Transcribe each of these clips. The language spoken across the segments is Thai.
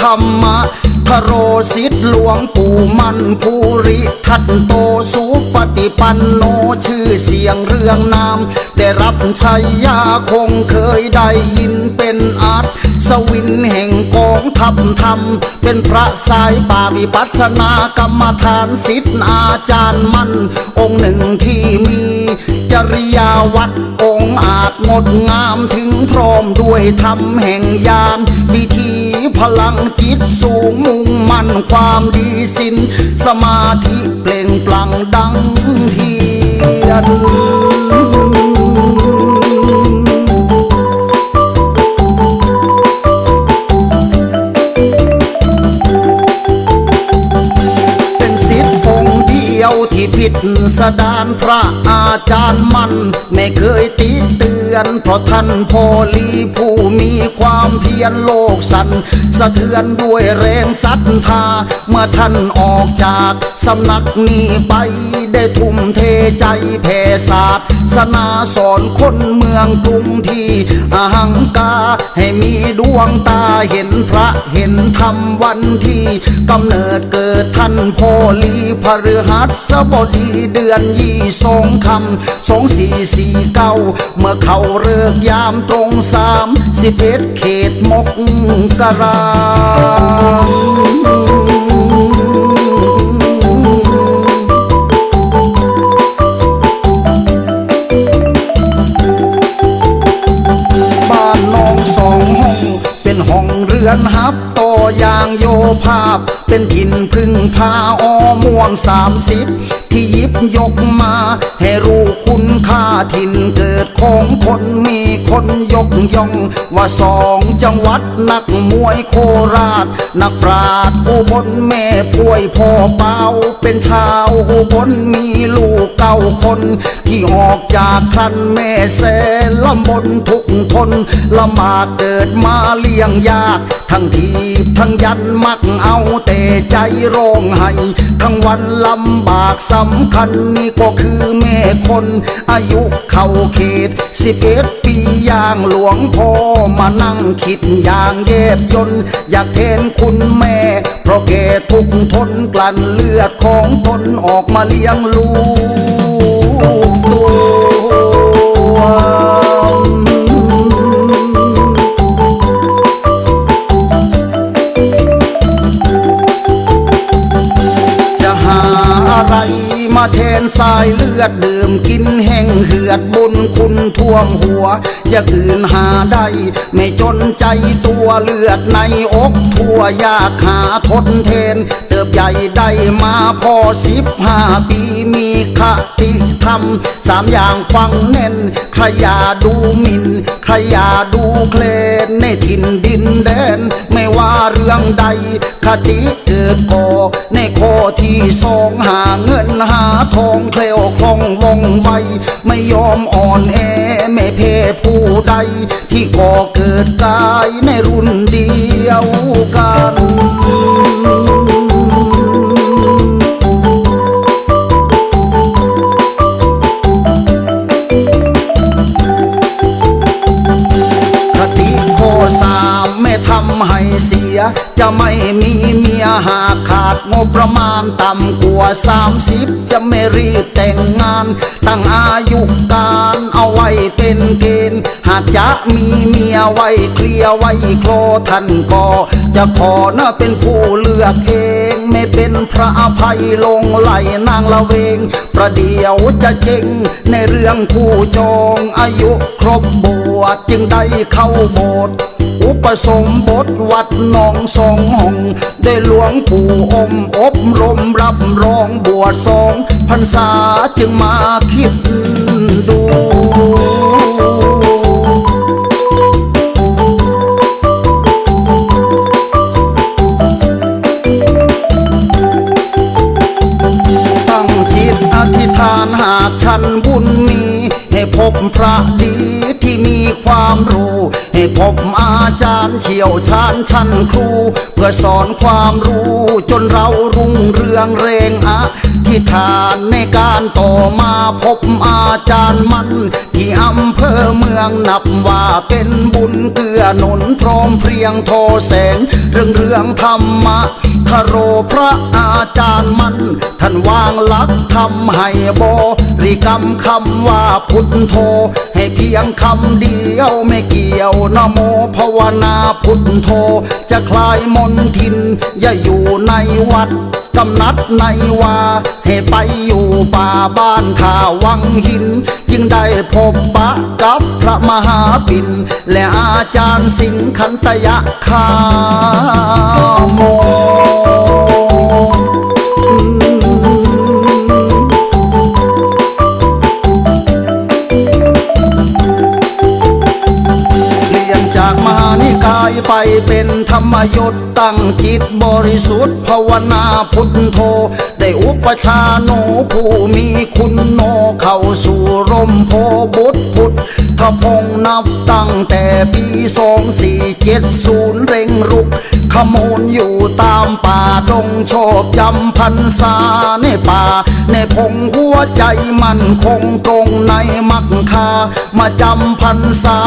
ธรรมะทโรสิทธิ์หลวงปู่มันภูริทัตโตสุปฏิปันโนชื่อเสียงเรื่องนาม ได้รับชัยยาคงเคยได้ยินเป็นอาร์ตสวินแห่งกองทัพธรรม เป็นพระสายป่าวิปัสสนากรรมฐานสิทธิอาจารย์มัน องค์หนึ่งที่มีจริยาวัดองค์อาจงดงามถึงพร้อมด้วยธรรมแห่งญาณวิธี พลังจิตสูงมุ่งมั่นความดีสิน สมาธิเปล่งปลั่งดังเทียนเป็นสิทธิองเดียวที่ผิดสดานพระอาจารย์มัน ไม่เคยติเตือน เพราะท่านพอลีผู้มีความเพียรโลกสัน สะเทือนด้วยแรงศรัทธา เมื่อท่านออกจากสำนักนี้ไป ได้ทุ่มเทใจแผ่ศาสสนาสอนคนเมืองกรุงที่อหังกาให้มีดวงตาเห็นพระเห็นธรรมวันที่กำเนิดเกิดท่านโพลีพฤหัสบดีเดือนยี่สองคำสองสี่สี่เก้าเมื่อเขาเลิกยามตรงสามสิบเอ็ดเขตมกกราางโยภาพ เป็นหินพึ่งพาอม่วงสามสิบที่ยิบยกมา ให้รู้คุณค่าถิ่นเกิดของคนมีคนยกย่อง ว่าสองจังหวัดนักมวยโคราช นักปราดอุบลแม่ป่วยพ่อเปาเป็นชาวอุบลมีลูกเก้าคน ที่ออกจากครันแม่แสนลำบนทุกทนลำบากเกิดมาเลี้ยงยาก ทั้งทีทั้งยันมักเอาแต่ใจร้องไห้ทั้งวันลำบากสำคัญนี่ก็คือแม่คน อายุเข้าเขตสิบเอ็ดปีอย่างหลวงพ่อมานั่งคิดอย่างเย็บจนอยากเทนคุณแม่ เพราะแกทุกทนกลั่นเลือดของตนออกมาเลี้ยงลูกตัว มาแทนสายเลือดดื่มกินแห้งเหือดบุญคุณท่วมหัว อย่าอื่นหาได้ ไม่จนใจตัวเลือดในอกทั่วยากหาทนเทน เติบใหญ่ได้มาพอสิบห้าปีมีคติธรรมสามอย่างฟังเน้นใครอย่าดูหมินใครอย่าดูเคลนในถิ่นดินแดน ว่าเรื่องใดคติเกิดก่อในข้อที่สองหาเงินหาทองเคลวคล่องวงไวไม่ยอมอ่อนแอไม่เพผู้ใด ที่ก่อเกิดกายในรุ่นเดียวกัน จะไม่มีเมียหากขาดงบประมาณต่ำกว่าสามสิบจะไม่รีบแต่งงาน ตั้งอายุการเอาไว้เป็นเกณฑ์หากจะมีเมียไว้เคลียไว้โคลท่านก็จะขอนะเป็นผู้เลือกเองไม่เป็นพระอภัยลงไหลนางละเวง ประเดี๋ยวจะเจ๊งในเรื่องผู้จองอายุครบบวชจึงได้เข้าโบสถ์ อุปสมบทวัดนองสองห้อง ได้หลวงปู่อมอบรมรับรองบวชสองพรรษาจึงมาคิดดูตั้งจิตอธิษฐานหากฉันบุญมี ให้พบพระดีที่มีความรู้ ให้พบานเชี่ยวชาญชั้นครู เพื่อสอนความรู้จนเรารุ่งเรืองเรงอะที่ฐานในการต่อมาพบอาจารย์มัน ที่อำเภอเมืองนับว่าเป็นบุญเกื้อหนุนพร้อมเพรียงโทแสง เรื่องเรื่องธรรมะคโรพระอาจารย์มัน ท่านวางหลักทำให้บริกรรมคำว่าพุทโธ ให้เพียงคำเดียวไม่เกี่ยวนโมภาวนาพุทโธ จะคลายมนทิน อย่าอยู่ในวัดกำนัดในวา ให้ไปอยู่ป่าบ้านท่าวังหินจึงได้พบปะกับพระมหาปิ่นและอาจารย์สิงคันตยะคามเปลี่ยนจากมหานิกายไปเป็นธรรมยุทธ์ตั้งจิตบริสุทธิ์ภาวนาพุทโธ ได้อุปชาโนผู้มีคุณโนเข้าสู่ร่มโพบุตรพุทธพงนับตั้งแต่ปีสองสี่เจ็ดศูนย์เร่งรุก ขโมนอยู่ตามป่าดงชอบจำพันษาในป่า ในพงหัวใจมันคงตรงในมักคา มาจำพันษา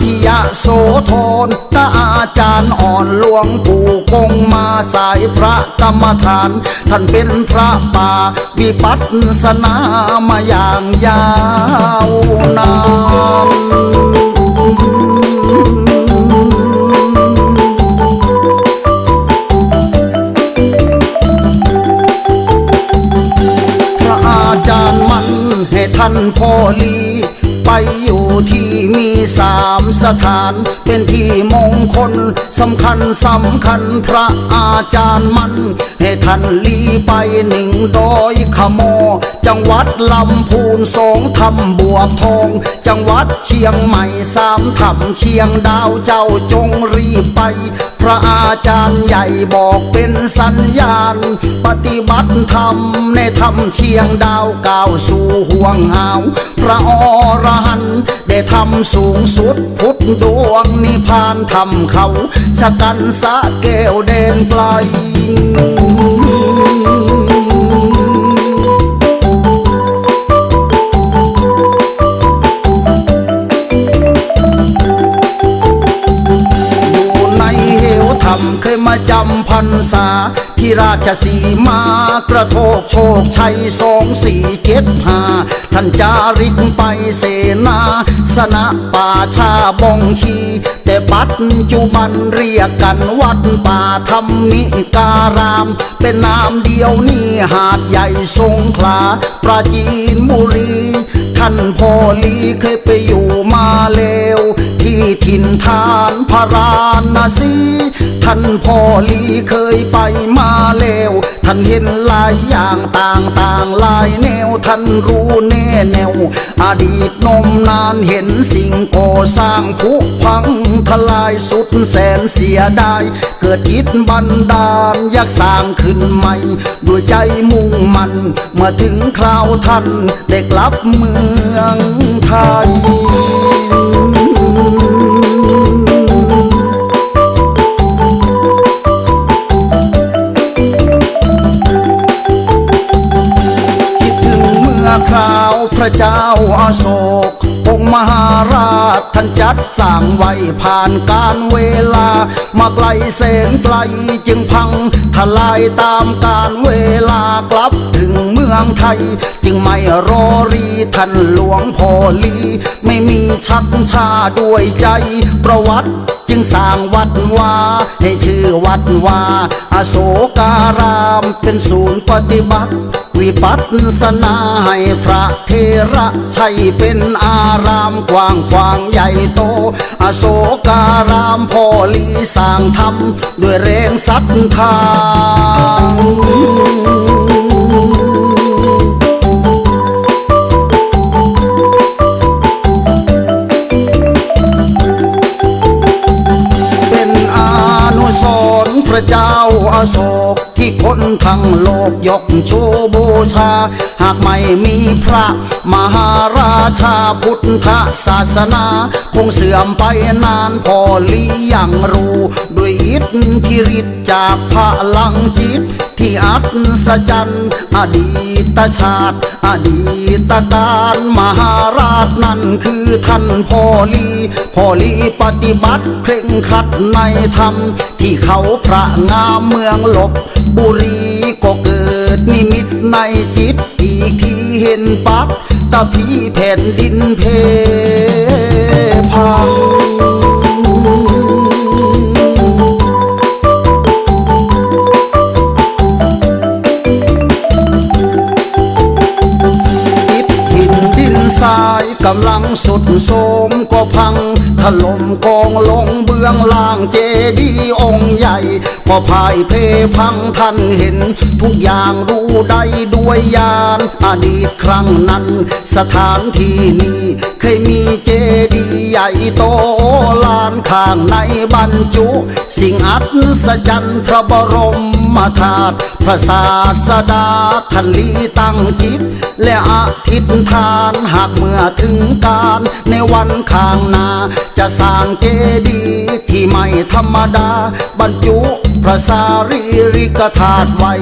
ที่ยะโสธรตาอาจารย์อ่อนหลวงปู่คงมาสายพระกรรมฐาน ท่านเป็นพระป่า วิปัสสนามาอย่างยาวนาน ท่านพ่อลี ไปอยู่ที่มีสามสถาน เป็นที่มงคลสำคัญสำคัญพระอาจารย์มันให้ท่านลีไปหนึ่งดอยขโม จังหวัดลำพูนสองทำบัวทอง จังหวัดเชียงใหม่สามทำเชียงดาวเจ้าจงรีไป พระอาจารย์ใหญ่บอกเป็นสัญญาณ ปฏิบัติธรรมในธรรมเชียงดาวก้าวสู่ห่วงหาว พระอรหันต์ได้ทำสูงสุดพุทธดวงนิพพานทำเขาชะกันสะแก้วเด่นไกล อยู่ในเหวทำเคยมาจำพรรษา ที่ราชสีมากระโทกโชคชัยสองสี่เจ็ดห้าท่านจาริกไปเสนาสนะป่าชาบองชี แต่ปัจจุบันเรียกกันวัดป่าธรรมิการาม เป็นนามเดียวนี่หาดใหญ่สงขลาปราจีนบุรีท่านพ่อลีเคยไปอยู่มาแล้วที่ถิ่นฐานพระราณสีท่านพ่อลีเคยไป เห็นหลายอย่างต่างต่างๆหลายแนวท่านรู้แน่แนว อดีตนมนานเห็นสิ่งก่อสร้างผุพังทลายสุดแสนเสียดาย เกิดคิดบันดาลอยากสร้างขึ้นใหม่ด้วยใจมุ่งมันเมื่อถึงคราวท่านได้กลับเมืองไทย เจ้าอาโศกองค์มหาราชท่านจัดสร้างไว้ผ่านการเวลา มาไกลแสนไกลจึงพังทลายตามการเวลากลับถึงเมืองไทย จึงไม่รอรีท่านหลวงพ่อลี ไม่มีชักชาด้วยใจประวัติจึงสร้างวัดวาให้ชื่อวัดวาอโศการามเป็นศูนย์ปฏิบัติ วิปัสสนาให้พระเทระชัยเป็นอารามกว้างขวางใหญ่โต อโศการามพ่อลีสร้างทำด้วยแรงศรัทธาเป็นอนุสรพระเจ้าอาโศก ทั้งโลกยกโชูบูชา หากไม่มีพระมหาราชาพุทธศาสนา คงเสื่อมไปนานพอลีอย่างรู้ ด้วยอิทธิฤทธิ์จากพลังจิต ที่อัศจรรย์อดีตชาติ อดีตการมหาราชนั่นคือท่านพอลีพอลีปฏิบัติเคร่งครัดในธรรม ที่เขาพระงามเมืองลบบุรีก็เกิดนิมิตในจิต อีกที่เห็นปักตะพีแผ่นดินเพพัง กำลังสุดโทรมก็พัง ถล่มกองลงเบื้องล่างเจดีองค์ใหญ่ ก็พายเพพังท่านเห็น ทุกอย่างรู้ได้ด้วยญาณอดีตครั้งนั้น สถานที่นี้เคยมีเจดีย์ใหญ่โตลานข้างในบรรจุ สิ่งอัศจรรย์พระบรมธาตุพระศาสดาท่านลีตั้งจิต และอธิษฐานหากเมื่อถึงการในวันข้างหน้า จะสร้างเจดีย์ที่ไม่ธรรมดา บรรจุพระสารีริกธาตุไว้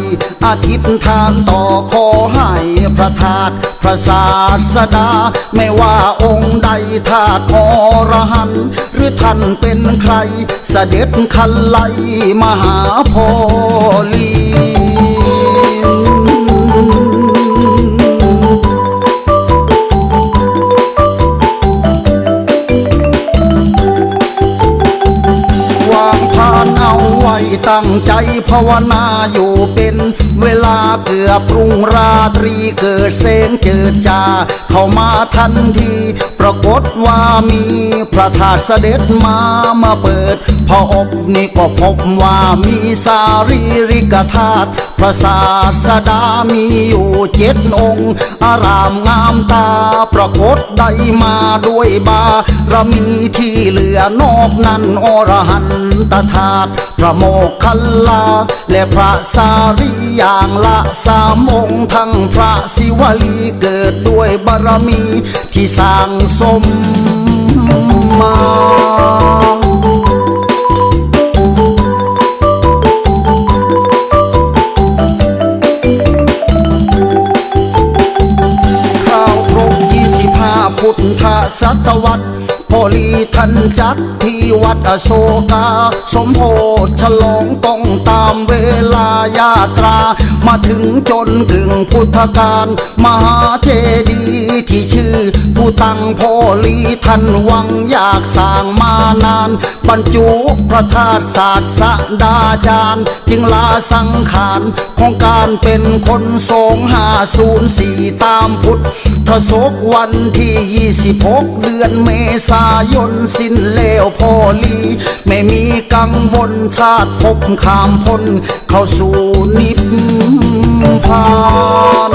อธิษฐานต่อขอให้พระธาตุพระศาสดา ไม่ว่าองค์ใดธาตุอรหันต์หรือท่านเป็นใคร เสด็จคันไลมหาโพลี ภาวนาอยู่เป็นเวลาเกือบรุ่งราตรีเกิดเสงเจิดจา เข้ามาทันที รากฏว่ามีพระธาตุเสด็จมามาเปิด พออบนี่ก็พบว่ามีสารีริกธาตุพระศาสดามีอยู่เจ็ดองค์ อารามงามตาปรากฏได้มาด้วยบารมีที่เหลือนอกนั้นอรหันตธาตุพระโมคคัลลา และพระสารีอย่างละสามองค์ทั้งพระศิวลีเกิดด้วยบารมีที่สร้างสมมาคราวครบ25พุทธศตวรรษพอลีทันจัดที่วัดอโศกา สมโพธฉลองต้องตามเวลายาตรา มาถึงจนถึงพุทธกาลมหาเจดีย์ที่ชื่อ ตั้งพอลีทันวังอยากสร้างมานาน บรรจุพระธาตุศาสตร์สดาจารย์ จึงลาสังขารของการเป็นคนทรงห้าศูนย์สี่ตามพุทธทศกวันที่ 26 เดือนเมษายนสิ้นแล้วพอลี ไม่มีกังวลชาติภพขามพ้นเข้าสู่นิพพาน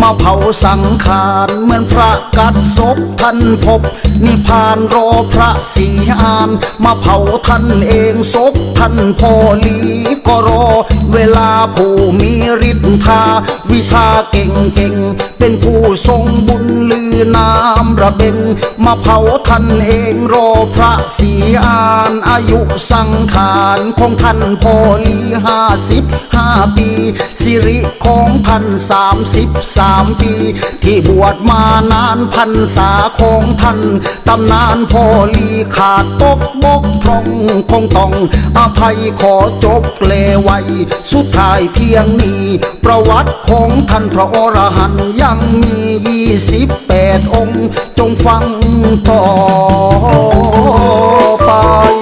มาเผาสังขารเหมือนพระ กัดศพท่านพบ นิพานรอพระสีอาน มาเผาท่านเองศพท่านพอลีก็รอ เวลาผู้มีฤทธา วิชาเก่งเก่งๆเป็นผู้ทรงบุญลือนามระเบนมาเผาท่านเองรอพระสีอานอายุสังขารของท่านพอลีห้าสิบห้าปีสิริของท่านสามสิบสามปี ที่บวชมานานพันษาของท่านตำนานพ่อลีขาดตกบกพร่องคงต้องอภัยขอจบเลไว้สุดท้ายเพียงนี้ ประวัติของท่านพระอรหันยังมียี่สิบแปดองค์ จงฟังต่อไป